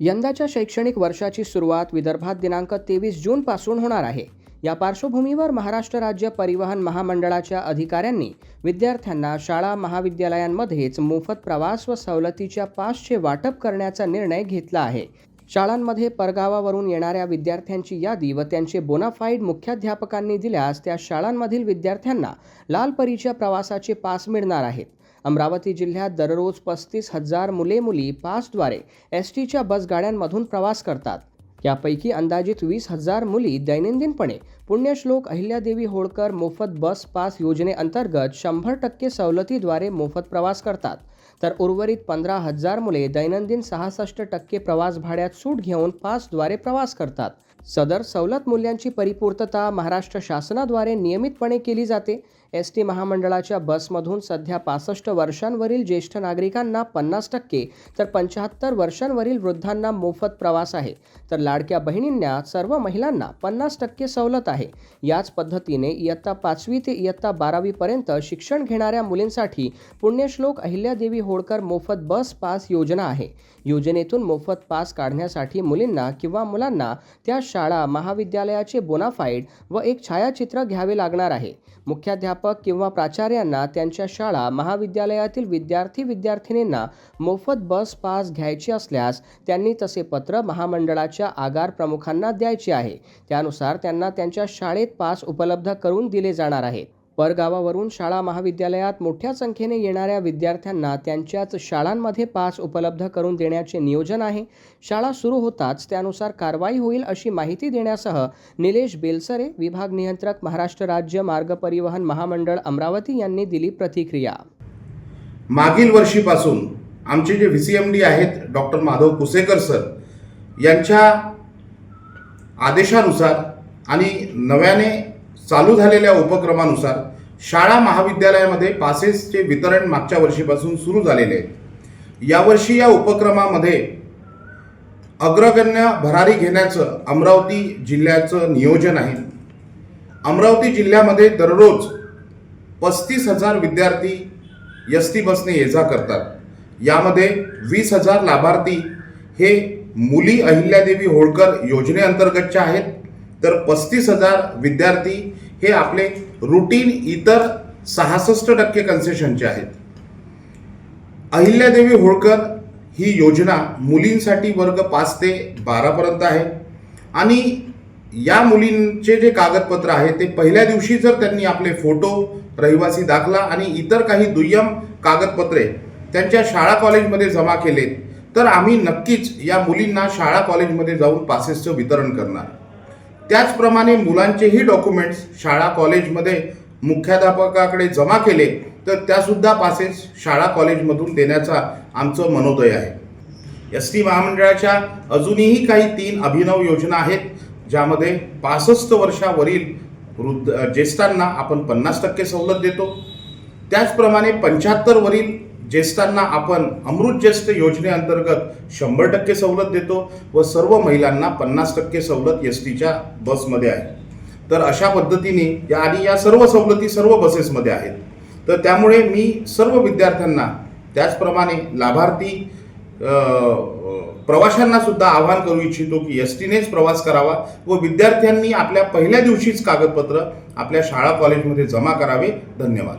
यंदाच्या शैक्षणिक वर्षाची सुरुवात विदर्भात दिनांक तेवीस जूनपासून होणार आहे. या पार्श्वभूमीवर महाराष्ट्र राज्य परिवहन महामंडळाच्या अधिकाऱ्यांनी विद्यार्थ्यांना शाळा महाविद्यालयांमध्येच मोफत प्रवास व सवलतीच्या पासचे वाटप करण्याचा निर्णय घेतला आहे. शाळांमध्ये परगावावरून येणाऱ्या विद्यार्थ्यांची यादी व त्यांचे बोनाफाईड मुख्याध्यापकांनी दिल्यास त्या शाळांमधील विद्यार्थ्यांना लाल परीच्या प्रवासाचे पास मिळणार आहेत. अमरावती जिल्ह्यात दररोज पस्तीस हजार मुले मुली पासद्वारे एस टीच्या बसगाड्यांमधून प्रवास करतात. यापैकी अंदाजित वीस हजार मुली दैनंदिनपणे पुण्यश्लोक अहिल्यादेवी होळकर मोफत बस पास योजनेअंतर्गत शंभर टक्के सवलतीद्वारे मोफत प्रवास करतात. तर उर्वरित पंधरा हजार मुले दैनंदिन सहासष्ट टक्के प्रवास भाड्यात सूट घेऊन पासद्वारे प्रवास करतात. सदर सवलत मूल्यांची परिपूर्तता महाराष्ट्र शासनाद्वारे नियमितपणे केली जाते. एस टी महामंडळाच्या बसमधून सध्या पासष्ट वर्षांवरील ज्येष्ठ नागरिकांना पन्नास टक्के तर पंच्याहत्तर वर्षांवरील वृद्धांना मोफत प्रवास आहे. तर लाडक्या बहिणींना सर्व महिलांना पन्नास टक्के सवलत आहे. याच पद्धतीने इयत्ता पाचवी ते इयत्ता बारावीपर्यंत शिक्षण घेणाऱ्या मुलींसाठी पुण्यश्लोक अहिल्यादेवी होळकर मोफत बस पास योजना आहे. योजनेतून मोफत पास काढण्यासाठी मुलींना किंवा मुलांना त्या शाळा महाविद्यालयाचे बोनाफाईड व एक छायाचित्र घ्यावे लागणार आहे. मुख्याध्यापक किंवा प्राचार्यांना त्यांच्या शाळा महाविद्यालयातील विद्यार्थी विद्यार्थिनींना मोफत बस पास घ्यायची असल्यास त्यांनी तसे पत्र महामंडळाच्या आगार प्रमुखांना द्यायचे आहे. त्यानुसार त्यांना त्यांच्या शाळेत पास उपलब्ध करून दिले जाणार आहेत परगावावरून शाळा महाविद्यालयात मोठ्या संख्येने येणाऱ्या विद्यार्थ्यांना त्यांच्याच शाळांमध्ये पास उपलब्ध करून देण्याचे नियोजन आहे. शाळा सुरू होताच त्यानुसार कारवाई होईल अशी माहिती देण्यासह निलेश बेलसरे विभाग नियंत्रक महाराष्ट्र राज्य मार्ग परिवहन महामंडळ अमरावती यांनी दिली प्रतिक्रिया. मागील वर्षीपासून आमचे जे व्ही सी एम डी आहेत डॉक्टर माधव कुसेकर सर यांच्या आदेशानुसार आणि नव्याने चालू झालेल्या उपक्रमानुसार शाळा महाविद्यालयामध्ये पासेसचे वितरण मागच्या वर्षीपासून सुरू झालेले आहे. यावर्षी या उपक्रमामध्ये अग्रगण्य भरारी घेण्याचं अमरावती जिल्ह्याचं नियोजन आहे. अमरावती जिल्ह्यामध्ये दररोज पस्तीस हजार विद्यार्थी एस टी बसने ये जा करतात. यामध्ये वीस हजार लाभार्थी हे मुली अहिल्यादेवी होळकर योजनेअंतर्गतच्या आहेत. तर पस्तीस हजार विद्यार्थी हे आपले रुटीन इतर सहासष्ट टक्के कन्सेशनचे आहेत. अहिल्यादेवी होळकर ही योजना मुलींसाठी वर्ग पाच ते बारापर्यंत आहे. आणि या मुलींचे जे कागदपत्र आहे ते पहिल्या दिवशी जर त्यांनी आपले फोटो रहिवासी दाखला आणि इतर काही दुय्यम कागदपत्रे त्यांच्या शाळा कॉलेजमध्ये जमा केलेत तर आम्ही नक्कीच या मुलींना शाळा कॉलेजमध्ये जाऊन पासेसचं वितरण करणार. त्याचप्रमाणे मुलांचेही डॉक्युमेंट्स शाळा कॉलेजमध्ये मुख्याध्यापकाकडे जमा केले तर त्यासुद्धा पासेस शाळा कॉलेजमधून देण्याचा आमचं मनोदय आहे. एस टी महामंडळाच्या अजूनही काही तीन अभिनव योजना आहेत ज्यामध्ये पासष्ट वर्षावरील वृद्ध ज्येष्ठांना आपण पन्नास टक्के सवलत देतो. त्याचप्रमाणे पंच्याहत्तरवरील ज्येष्ठांना आपण अमृत ज्येष्ठ योजनेअंतर्गत शंभर टक्के सवलत देतो व सर्व महिलांना पन्नास टक्के सवलत एस टीच्या बसमध्ये आहे. तर अशा पद्धतीने या आणि या सर्व सवलती सर्व बसेसमध्ये आहेत. तर त्यामुळे मी सर्व विद्यार्थ्यांना त्याचप्रमाणे लाभार्थी प्रवाशांना सुद्धा आवाहन करू इच्छितो की एस टीनेच प्रवास करावा व विद्यार्थ्यांनी आपल्या पहिल्या दिवशीच कागदपत्र आपल्या शाळा कॉलेजमध्ये जमा करावे. धन्यवाद.